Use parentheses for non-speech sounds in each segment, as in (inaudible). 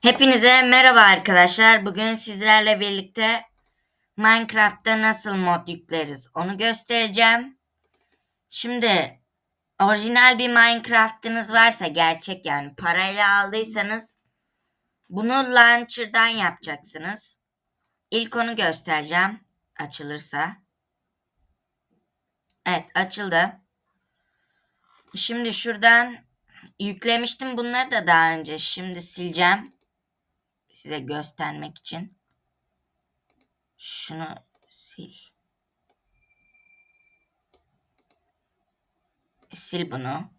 Hepinize merhaba arkadaşlar. Bugün sizlerle birlikte Minecraft'ta nasıl mod yükleriz onu göstereceğim. Şimdi orijinal bir Minecraft'ınız varsa gerçek yani parayla aldıysanız bunu launcher'dan yapacaksınız. İlk onu göstereceğim açılırsa. Evet açıldı. Şimdi şuradan yüklemiştim bunları da daha önce. Şimdi sileceğim size göstermek için. Şunu sil. Sil bunu.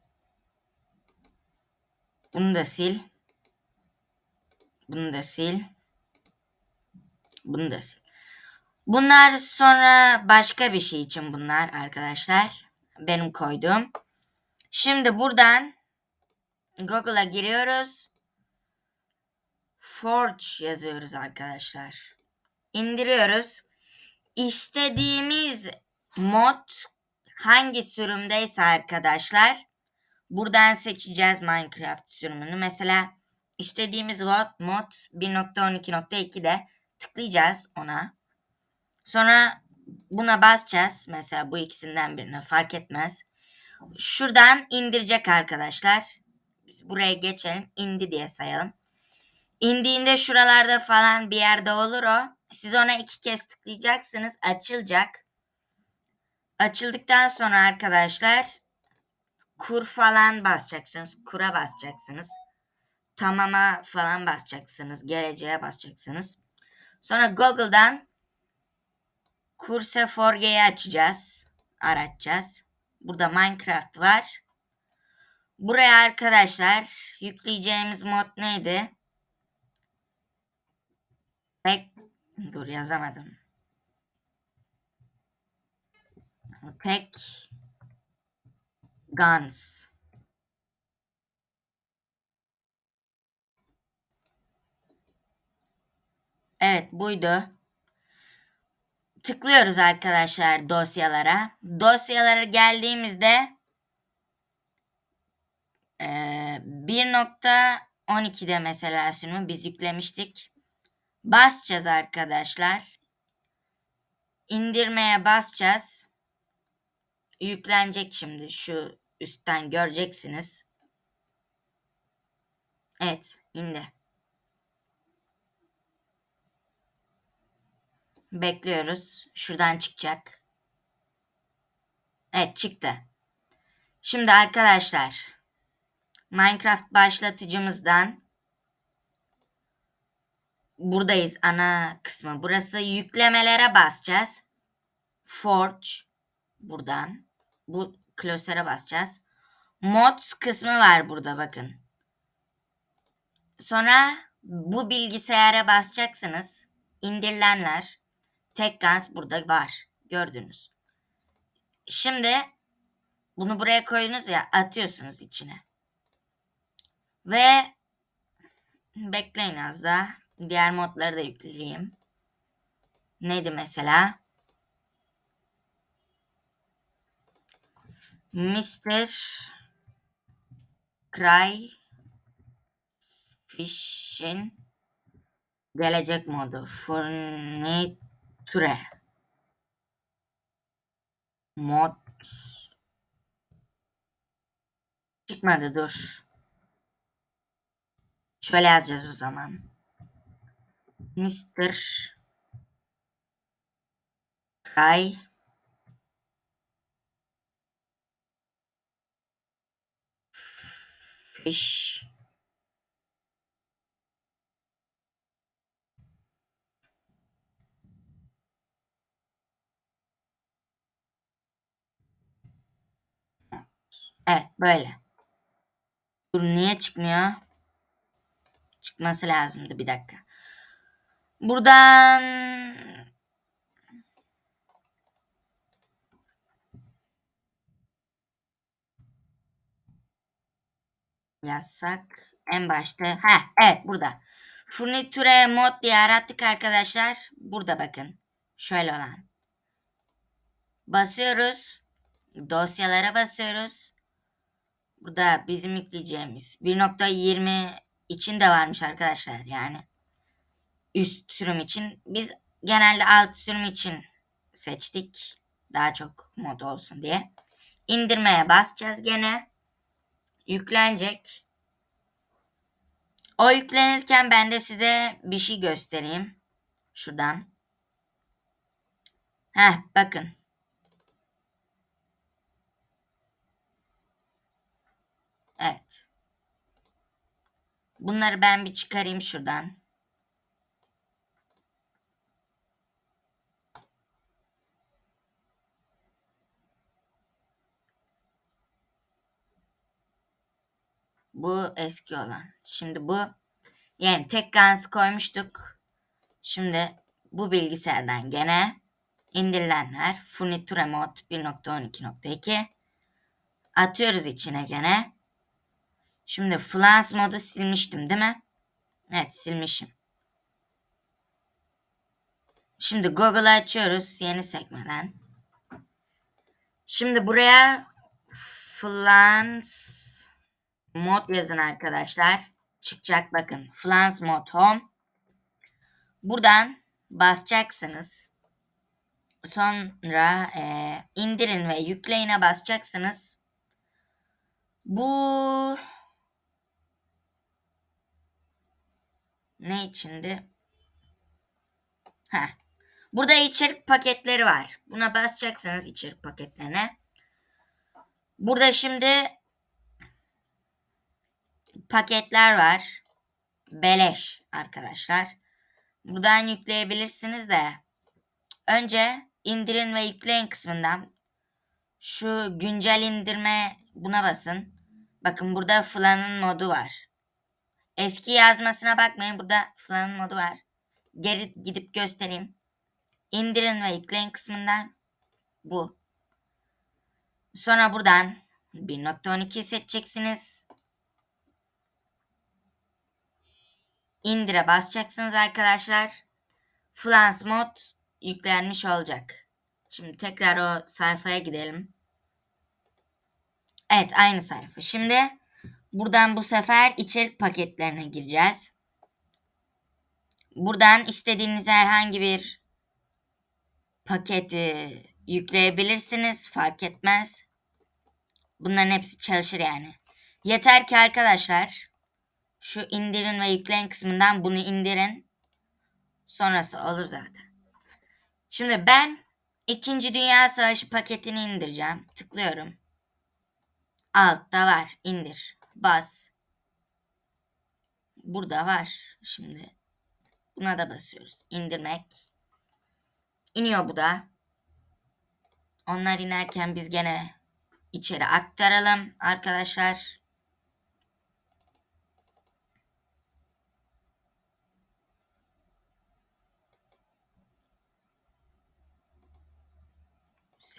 Bunu da sil. Bunu da sil. Bunu da sil. Bunlar sonra başka bir şey için bunlar arkadaşlar. Benim koyduğum. Şimdi buradan Google'a giriyoruz. Forge yazıyoruz arkadaşlar. İndiriyoruz. İstediğimiz mod hangi sürümdeyse arkadaşlar buradan seçeceğiz Minecraft sürümünü. Mesela istediğimiz mod, mod 1.12.2'de tıklayacağız ona. Sonra buna basacağız. Mesela bu ikisinden birine fark etmez. Şuradan indirecek arkadaşlar. Biz buraya geçelim. indi diye sayalım. İndiğinde şuralarda falan bir yerde olur o. Siz ona iki kez tıklayacaksınız. Açılacak. Açıldıktan sonra arkadaşlar kur falan basacaksınız. Kura basacaksınız. Tamama falan basacaksınız. Geleceğe basacaksınız. Sonra Google'dan Kurse Forge'yi açacağız. Aratacağız. Burada Minecraft var. Buraya arkadaşlar yükleyeceğimiz mod neydi? Tek dur yazamadım. Tek guns. Evet buydu. Tıklıyoruz arkadaşlar dosyalara. Dosyalara geldiğimizde e, 1.12'de mesela sürümü biz yüklemiştik. Basacağız arkadaşlar. İndirmeye basacağız. Yüklenecek şimdi. Şu üstten göreceksiniz. Evet indi. Bekliyoruz. Şuradan çıkacak. Evet çıktı. Şimdi arkadaşlar Minecraft başlatıcımızdan buradayız ana kısmı. Burası yüklemelere basacağız. Forge buradan. Bu klasöre basacağız. Mods kısmı var burada bakın. Sonra bu bilgisayara basacaksınız. İndirilenler. Tek gans burada var. Gördünüz. Şimdi bunu buraya koyunuz ya atıyorsunuz içine. Ve bekleyin az daha. Diğer modları da yükleyeyim. Neydi mesela? Mr. Cry Fish'in gelecek modu. Furniture. Mod çıkmadı dur. Şöyle yazacağız o zaman. Mr. Cry Fish Evet böyle. Dur niye çıkmıyor? Çıkması lazımdı bir dakika. Buradan yazsak en başta. Ha evet burada. Furniture mod diye arattık arkadaşlar. Burada bakın. Şöyle olan. Basıyoruz. Dosyalara basıyoruz. Burada bizim yükleyeceğimiz 1.22 için de varmış arkadaşlar yani. Üst sürüm için. Biz genelde alt sürüm için seçtik. Daha çok mod olsun diye. İndirmeye basacağız gene. Yüklenecek. O yüklenirken ben de size bir şey göstereyim. Şuradan. Heh bakın. Evet. Bunları ben bir çıkarayım şuradan. Bu eski olan. Şimdi bu yani tek gans koymuştuk. Şimdi bu bilgisayardan gene indirilenler Furniture Mod 1.12.2 atıyoruz içine gene. Şimdi Flans modu silmiştim değil mi? Evet silmişim. Şimdi Google'ı açıyoruz yeni sekmeden. Şimdi buraya Flans mod yazın arkadaşlar. Çıkacak bakın. Flans mod home. Buradan basacaksınız. Sonra e, indirin ve yükleyine basacaksınız. Bu ne içindi? Heh. Burada içerik paketleri var. Buna basacaksınız içerik paketlerine. Burada şimdi paketler var. Beleş arkadaşlar. Buradan yükleyebilirsiniz de önce indirin ve yükleyin kısmından şu güncel indirme buna basın. Bakın burada Flan'ın modu var. Eski yazmasına bakmayın. Burada Flan'ın modu var. Geri gidip göstereyim. İndirin ve yükleyin kısmından bu. Sonra buradan 1.12 seçeceksiniz. İndire basacaksınız arkadaşlar. Flans mod yüklenmiş olacak. Şimdi tekrar o sayfaya gidelim. Evet aynı sayfa. Şimdi buradan bu sefer içerik paketlerine gireceğiz. Buradan istediğiniz herhangi bir paketi yükleyebilirsiniz. Fark etmez. Bunların hepsi çalışır yani. Yeter ki arkadaşlar şu indirin ve yükleyin kısmından bunu indirin. Sonrası olur zaten. Şimdi ben İkinci Dünya Savaşı paketini indireceğim. Tıklıyorum. Altta var. İndir. Bas. Burada var. Şimdi buna da basıyoruz. İndirmek. İniyor bu da. Onlar inerken biz gene içeri aktaralım arkadaşlar.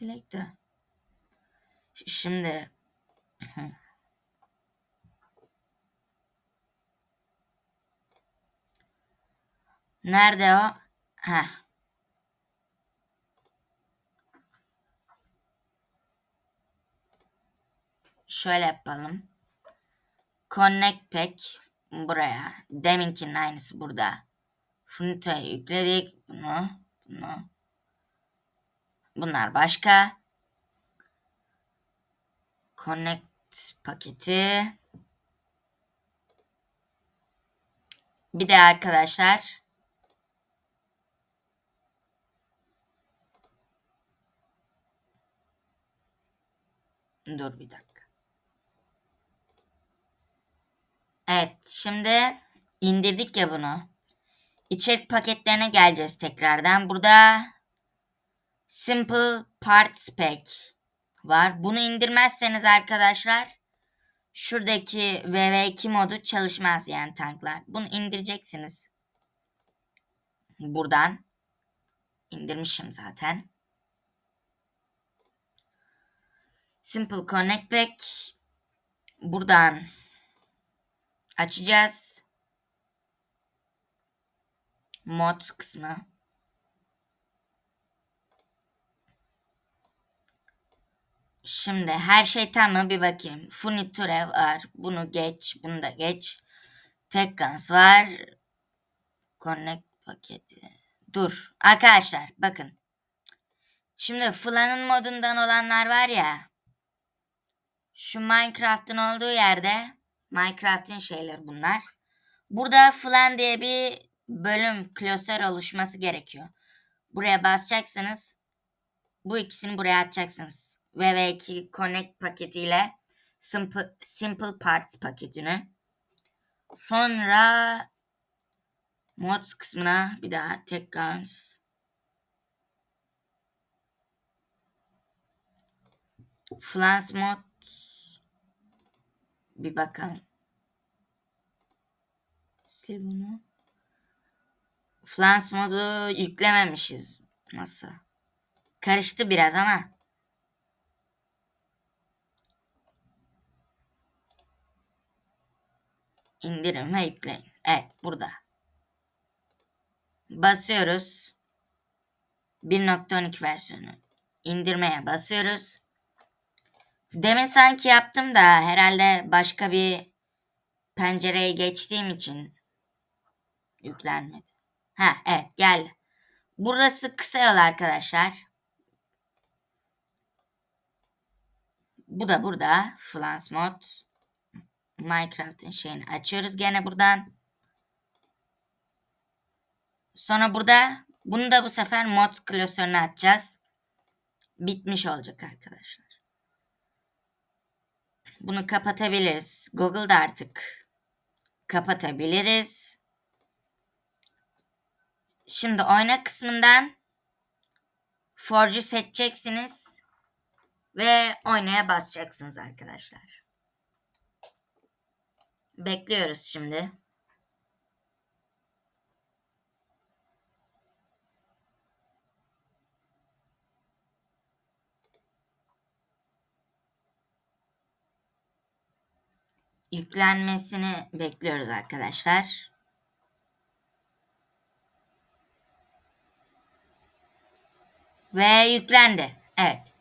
Silek de. Şimdi (laughs) Nerede o? Heh. Şöyle yapalım. Connect Pack buraya. Deminkinin aynısı burada. Furniture yükledik. Bunu. Bunu. Bunlar başka. Connect paketi. Bir de arkadaşlar Dur bir dakika. Evet şimdi indirdik ya bunu. İçerik paketlerine geleceğiz tekrardan. Burada Simple Parts Pack var. Bunu indirmezseniz arkadaşlar şuradaki VV2 modu çalışmaz yani tanklar. Bunu indireceksiniz. Buradan indirmişim zaten. Simple Connect Pack buradan açacağız. Mod kısmı. Şimdi her şey mı bir bakayım. Furniture var. Bunu geç. Bunu da geç. Tek Guns var. Connect paketi. Dur. Arkadaşlar bakın. Şimdi Flan'ın modundan olanlar var ya. Şu Minecraft'ın olduğu yerde Minecraft'ın şeyler bunlar. Burada Flan diye bir bölüm klasör oluşması gerekiyor. Buraya basacaksınız. Bu ikisini buraya atacaksınız. VV2 Connect paketiyle Simple, Simple Parts paketini. Sonra Mods kısmına bir daha tek guns. Flans mod bir bakalım. Sil bunu. Flans modu yüklememişiz. Nasıl? Karıştı biraz ama. İndirin ve yükleyin. Evet burada. Basıyoruz. 1.12 versiyonu. İndirmeye basıyoruz. Demin sanki yaptım da herhalde başka bir pencereye geçtiğim için yüklenmedi. Ha evet geldi. Burası kısa yol arkadaşlar. Bu da burada. Flans mod. Minecraft'ın şeyini açıyoruz gene buradan. Sonra burada bunu da bu sefer mod klasörüne atacağız. Bitmiş olacak arkadaşlar. Bunu kapatabiliriz. Google'da artık kapatabiliriz. Şimdi oyna kısmından Forge'u seçeceksiniz ve oynaya basacaksınız arkadaşlar. Bekliyoruz şimdi. Yüklenmesini bekliyoruz arkadaşlar. Ve yüklendi. Evet.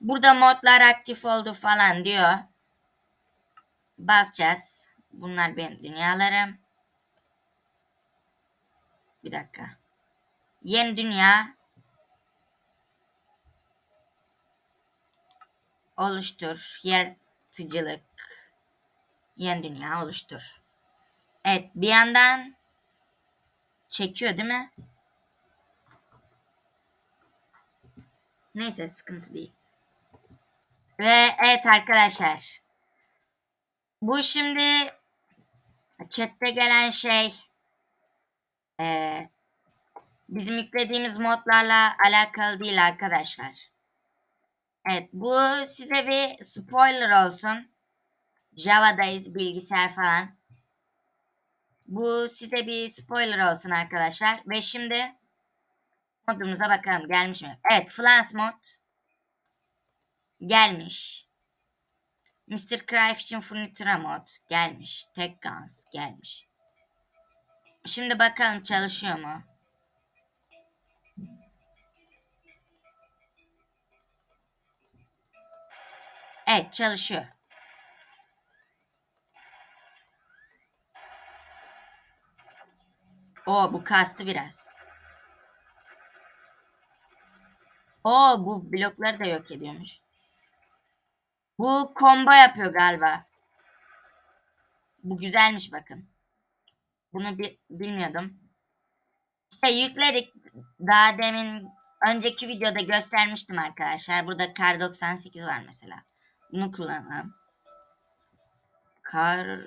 Burada modlar aktif oldu falan diyor. Basacağız. Bunlar benim dünyalarım. Bir dakika. Yeni dünya. Oluştur. Yaratıcılık. Yeni dünya oluştur. Evet bir yandan çekiyor değil mi? Neyse sıkıntı değil. Ve evet arkadaşlar. Bu şimdi chatte gelen şey e, bizim yüklediğimiz modlarla alakalı değil arkadaşlar. Evet bu size bir spoiler olsun. Java'dayız bilgisayar falan. Bu size bir spoiler olsun arkadaşlar. Ve şimdi modumuza bakalım gelmiş mi? Evet Flans mod gelmiş. Mr. Cruyff için Furnitura mod gelmiş. Tek Guns gelmiş. Şimdi bakalım çalışıyor mu? Evet çalışıyor. O bu kastı biraz. O bu blokları da yok ediyormuş. Bu combo yapıyor galiba. Bu güzelmiş bakın. Bunu bi bilmiyordum. İşte yükledik. Daha demin önceki videoda göstermiştim arkadaşlar. Burada Kar 98 var mesela. Bunu kullanalım. Kar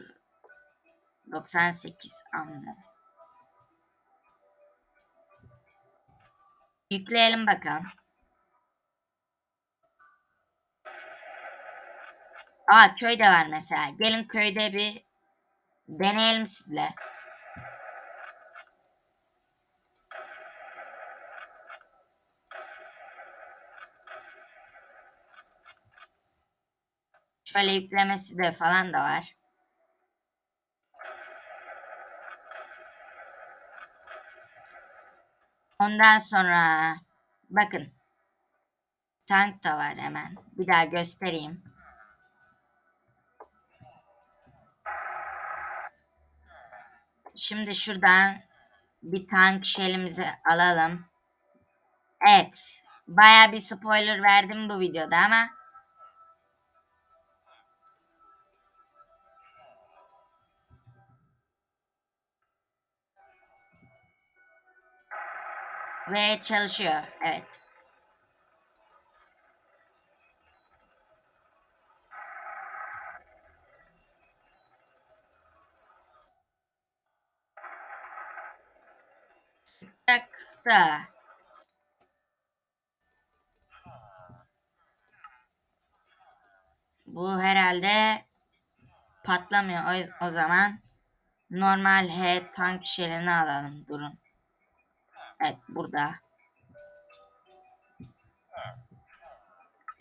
98 ammo. Yükleyelim bakalım. Aa köy de var mesela. Gelin köyde bir deneyelim sizle. Şöyle yüklemesi de falan da var. Ondan sonra bakın tank da var hemen. Bir daha göstereyim. Şimdi şuradan bir tank şelimizi alalım. Evet. Baya bir spoiler verdim bu videoda ama ve çalışıyor. Evet. Sıcakta. Bu herhalde patlamıyor. O, o zaman normal H tank şerini alalım. Durun. Evet burada.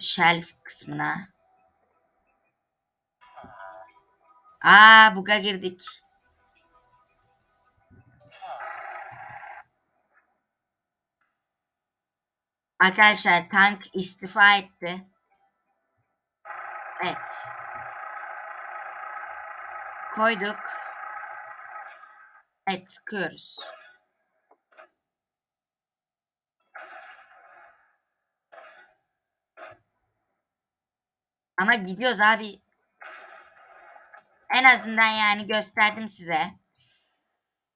Shells kısmına. Aa buga girdik. Arkadaşlar tank istifa etti. Evet. Koyduk. Evet sıkıyoruz. Ama gidiyoruz abi. En azından yani gösterdim size.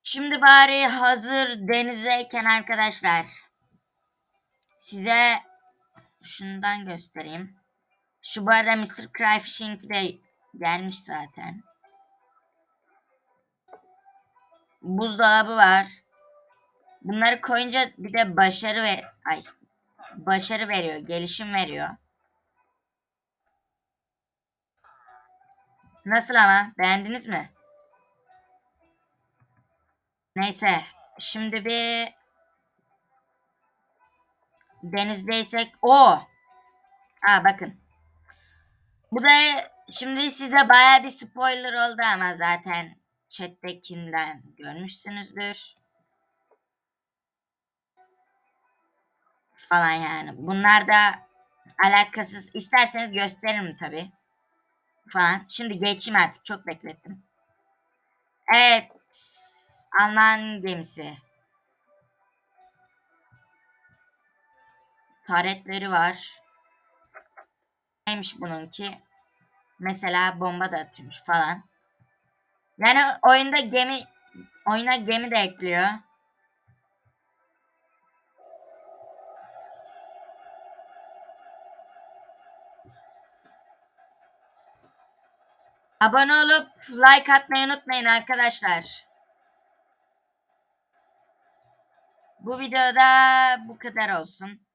Şimdi bari hazır denizdeyken arkadaşlar. Size şundan göstereyim. Şu bu arada Mr. Cryfishing de gelmiş zaten. Buzdolabı var. Bunları koyunca bir de başarı ve ay başarı veriyor, gelişim veriyor. Nasıl ama? Beğendiniz mi? Neyse. Şimdi bir denizdeysek o. Aa bakın. Bu da şimdi size baya bir spoiler oldu ama zaten chat'tekinden görmüşsünüzdür. Falan yani. Bunlar da alakasız. İsterseniz gösteririm tabi. Falan. Şimdi geçeyim artık. Çok beklettim. Evet. Alman gemisi. Taretleri var. Neymiş bununki? Mesela bomba da atıyormuş falan. Yani oyunda gemi oyuna gemi de ekliyor. Abone olup like atmayı unutmayın arkadaşlar. Bu videoda bu kadar olsun.